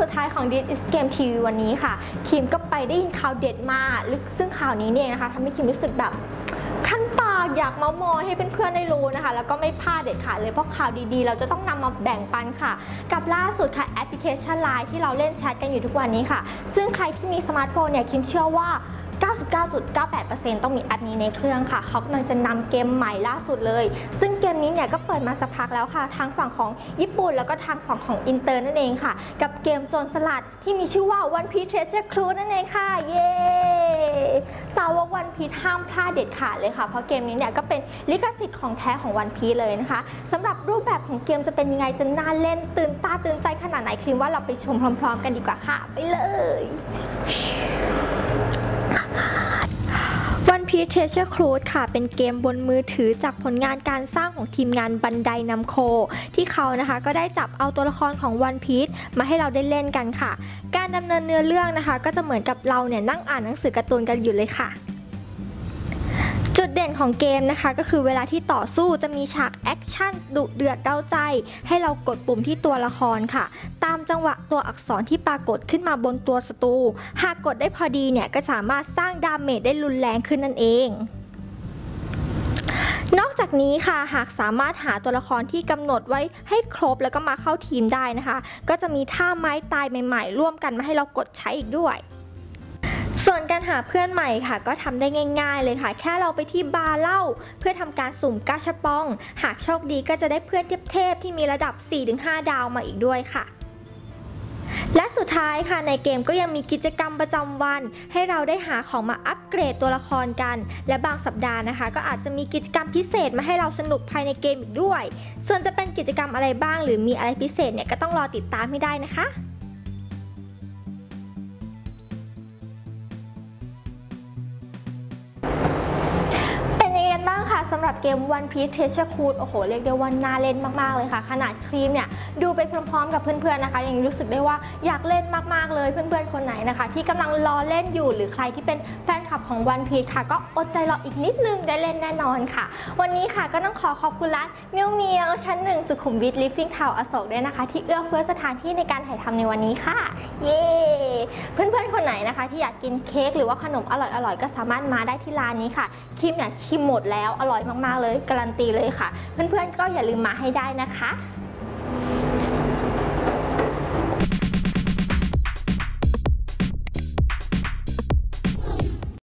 สุดท้ายของ This is Game TV วันนี้ค่ะ คิมก็ไปได้ยินข่าวเด็ดมาลึกซึ่งข่าวนี้เนี่ยนะคะทำให้คิมรู้สึกแบบขั้นปากอยากเมามอยให้เพื่อนๆได้รู้นะคะ แล้วก็ไม่พลาดเด็ดขาดเลยเพราะข่าวดีๆ เราจะต้องนำมาแบ่งปันค่ะ กับล่าสุดค่ะแอปพลิเคชัน Line ที่เราเล่นแชทกันอยู่ทุกวันนี้ค่ะ ซึ่งใครที่มีสมาร์ทโฟนเนี่ยคิมเชื่อว่า 99.98%ต้องมีแอปนี้ในเครื่องค่ะ เขากำลังจะนำเกมใหม่ล่าสุดเลย ซึ่งเกมนี้เนี่ยก็เปิดมาสักพักแล้วค่ะ ทางฝั่งของญี่ปุ่นแล้วก็ทางฝั่งของอินเตอร์นั่นเองค่ะ กับเกมโจรสลัดที่มีชื่อว่า One Piece Treasure Cruise นั่นเองค่ะ เย้สาวก One Piece ห้ามพลาดเด็ดขาดเลยค่ะ เพราะเกมนี้เนี่ยก็เป็นลิขสิทธิ์ของแท้ของ One Piece เลยนะคะสำหรับรูปแบบของเกมจะเป็นยังไงจะน่าเล่นตื่นตาตื่นใจขนาดไหนคิดว่าเราไปชมพร้อม ๆ กันดีกว่าค่ะ ไปเลย พีเทเชอร์ครูดค่ะ เป็นเกมบนมือถือจากผลงานการสร้างของทีมงานบันไดนำโค ที่เขานะคะก็ได้จับเอาตัวละครของวันพีชมาให้เราได้เล่นกันค่ะ การดำเนินเนื้อเรื่องนะคะ ก็จะเหมือนกับเราเนี่ยนั่งอ่านหนังสือการ์ตูนกันอยู่เลยค่ะ ของเกมนะคะ ก็คือเวลาที่ต่อสู้จะมีฉากแอคชั่นดุเดือดเร้าใจ ให้เรากดปุ่มที่ตัวละครค่ะ ตามจังหวะตัวอักษรที่ปรากฏขึ้นมาบนตัวศัตรูหากกดได้พอดีเนี่ยก็สามารถสร้างดาเมจได้รุนแรงขึ้นนั่นเองนอกจากนี้ค่ะหากสามารถหาตัวละครที่กำหนดไว้ให้ครบแล้วก็มาเข้าทีมได้นะคะ ก็จะมีท่าไม้ตายใหม่ ๆ ร่วมกันมาให้เรากดใช้อีกด้วย ส่วนการหาเพื่อนใหม่ค่ะ ก็ทำได้ง่าย ๆ เลยค่ะ แค่เราไปที่บาร์เหล้าเพื่อทำการสุ่มกาชาปอง หากโชคดีก็จะได้เพื่อนเทพๆที่มีระดับ 4-5 ดาวมาอีกด้วยค่ะและสุดท้ายค่ะในเกมก็ยังมีกิจกรรมประจำวัน ให้เราได้หาของมาอัปเกรดตัวละครกัน และบางสัปดาห์นะคะ ก็อาจจะมีกิจกรรมพิเศษมาให้เราสนุกภายในเกมอีกด้วย ส่วนจะเป็นกิจกรรมอะไรบ้าง หรือมีอะไรพิเศษเนี่ยก็ต้องรอติดตามให้ได้นะคะ หรับเกม One Piece Treasure Cruise โอ้โห เรียกได้ว่าน่าเล่นมาก ๆ เลยค่ะ ขนาดครีมเนี่ย ดูไปพร้อม ๆ กับเพื่อน ๆ นะคะ ยังรู้สึกได้ว่าอยากเล่นมาก ๆ เลยเพื่อน ๆ คนไหนนะคะ ที่กำลังรอเล่นอยู่หรือใครที่เป็นแฟนคลับของ One Piece ค่ะ ก็อดใจรออีกนิดนึงได้เล่นแน่นอนค่ะ วันนี้ค่ะก็ต้องขอขอบคุณร้านเมียวเมียวชั้นหนึ่งสุขุมวิทลิฟฟิ้งทาวอโศกด้วยนะคะ ที่เอื้อเฟื้อสถานที่ในการถ่ายทำในวันนี้ค่ะ เย้เพื่อนๆคนไหนนะคะ ที่อยากกินเค้กหรือว่าขนมอร่อยๆก็สามารถมาได้ที่ร้านนี้ค่ะคิมเนี่ยชิมหมดแล้วอร่อยมากๆเลย การันตีเลยค่ะ เพื่อนๆก็อย่าลืมมาให้ได้นะคะ